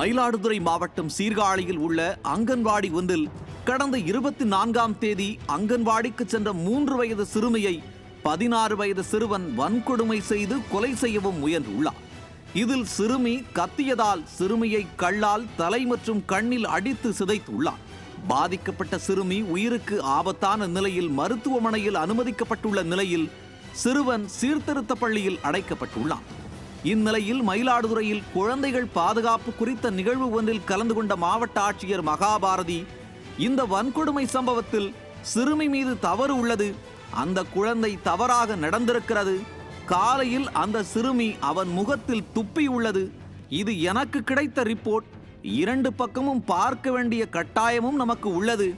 மயிலாடுதுறை மாவட்டம் சீர்காழியில் உள்ள அங்கன்வாடி ஒன்றில் கடந்த இருபத்தி நான்காம் தேதி அங்கன்வாடிக்கு சென்ற மூன்று வயது சிறுமியை பதினாறு வயது சிறுவன் வன்கொடுமை செய்து கொலை செய்யவும் முயன்றுள்ளார் இதில் சிறுமி கத்தியதால் சிறுமியை கல்லால் தலை மற்றும் கண்ணில் அடித்து சிதைத்துள்ளார் பாதிக்கப்பட்ட சிறுமி உயிருக்கு ஆபத்தான நிலையில் மருத்துவமனையில் அனுமதிக்கப்பட்டுள்ள நிலையில் சிறுவன் சீர்திருத்த பள்ளியில் அடைக்கப்பட்டுள்ளான். இந்நிலையில் மயிலாடுதுறையில் குழந்தைகள் பாதுகாப்பு குறித்த நிகழ்வு ஒன்றில் கலந்து கொண்ட மாவட்ட ஆட்சியர் மகாபாரதி இந்த வன்கொடுமை சம்பவத்தில் சிறுமி மீது தவறு உள்ளது. அந்த குழந்தை தவறாக நடந்திருக்கிறது. காலையில் அந்த சிறுமி அவன் முகத்தில் துப்பி உள்ளது. இது எனக்கு கிடைத்த ரிப்போர்ட். இரண்டு பக்கமும் பார்க்க வேண்டிய கட்டாயமும் நமக்கு உள்ளது.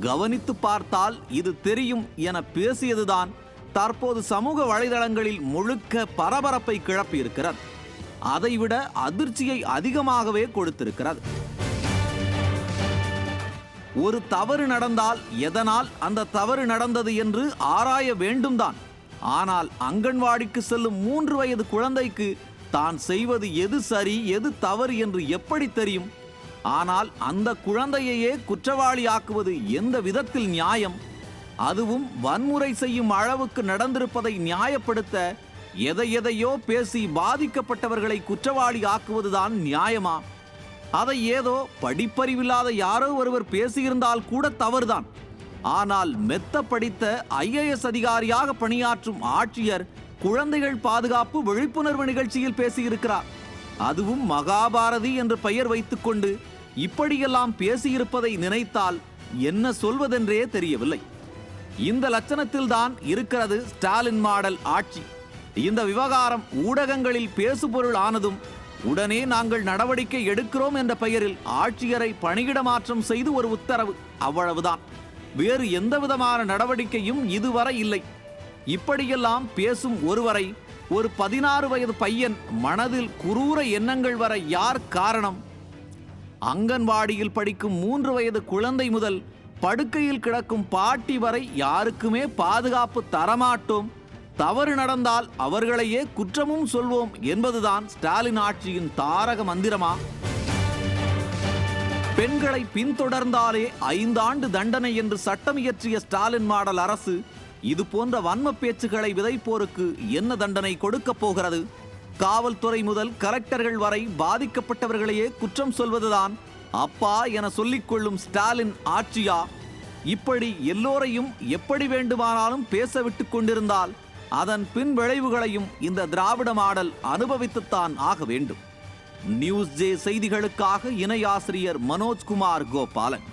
கவனித்து பார்த்தால் இது தெரியும் என பேசியதுதான். தற்போது சமூக வலைதளங்களில் முழுக்க பரபரப்பை கிளப்பியிருக்கிறது. அதைவிட அதிர்ச்சியை அதிகமாகவே கொடுத்திருக்கிறது. ஒரு தவறு நடந்தால் எதனால் அந்த தவறு நடந்தது என்று ஆராய வேண்டும்தான். ஆனால் அங்கன்வாடிக்கு செல்லும் மூன்று வயது குழந்தைக்கு தான் செய்வது எது சரி எது தவறு என்று எப்படி தெரியும்? ஆனால் அந்த குழந்தையையே குற்றவாளியாக்குவது எந்த விதத்தில் நியாயம்? அதுவும் வன்முறை செய்யும் அளவுக்கு நடந்திருப்பதை நியாயப்படுத்த எதை எதையோ பேசி பாதிக்கப்பட்டவர்களை குற்றவாளி ஆக்குவதுதான் நியாயமா? அதை ஏதோ படிப்பறிவில்லாத யாரோ ஒருவர் பேசியிருந்தால் கூட தவறுதான். ஆனால் மெத்த படித்த ஐஏஎஸ் அதிகாரியாக பணியாற்றும் ஆட்சியர் குழந்தைகள் பாதுகாப்பு விழிப்புணர்வு நிகழ்ச்சியில் பேசியிருக்கிறார். அதுவும் மகாபாரதி என்று பெயர் வைத்துக்கொண்டு இப்படியெல்லாம் பேசியிருப்பதை நினைத்தால் என்ன சொல்வதென்றே தெரியவில்லை. இந்த லட்சணத்தில்தான் இருக்கிறது ஸ்டாலின் மாடல் ஆட்சி. இந்த விவகாரம் ஊடகங்களில் பேசுபொருள் ஆனதும் உடனே நாங்கள் நடவடிக்கை எடுக்கிறோம் என்ற பெயரில் ஆட்சியரை பணியிட மாற்றம் செய்து ஒரு உத்தரவு அவ்வளவுதான். வேறு எந்த விதமான நடவடிக்கையும் இதுவரை இல்லை. இப்படியெல்லாம் பேசும் ஒருவரை ஒரு பதினாறு வயது பையன் மனதில் குரூர எண்ணங்கள் வர யார் காரணம்? அங்கன்வாடியில் படிக்கும் மூன்று வயது குழந்தை முதல் படுக்கையில் கிடக்கும் பாட்டி வரை யாருக்குமே பாதுகாப்பு தரமாட்டோம். தவறு நடந்தால் அவர்களையே குற்றமும் சொல்வோம் என்பதுதான் ஸ்டாலின் ஆட்சியின் தாரக மந்திரமா? பெண்களை பின்தொடர்ந்தாலே ஐந்தாண்டு தண்டனை என்று சட்டம் இயற்றிய ஸ்டாலின் மாடல் அரசு இது போன்ற வன்ம பேச்சுகளை விதைப்போருக்கு என்ன தண்டனை கொடுக்கப் போகிறது? காவல்துறை முதல் கலெக்டர்கள் வரை பாதிக்கப்பட்டவர்களையே குற்றம் சொல்வதுதான் அப்பா என சொல்லிக்கொள்ளும் ஸ்டாலின் ஆட்சியா? இப்படி எல்லோரையும் எப்படி வேண்டுமானாலும் பேச விட்டு கொண்டிருந்தால் அதன் பின் விளைவுகளையும் இந்த திராவிட மாடல் அனுபவித்துத்தான் ஆக வேண்டும். நியூஸ் ஜே செய்திகளுக்காக இணை ஆசிரியர் மனோஜ்குமார் கோபாலன்.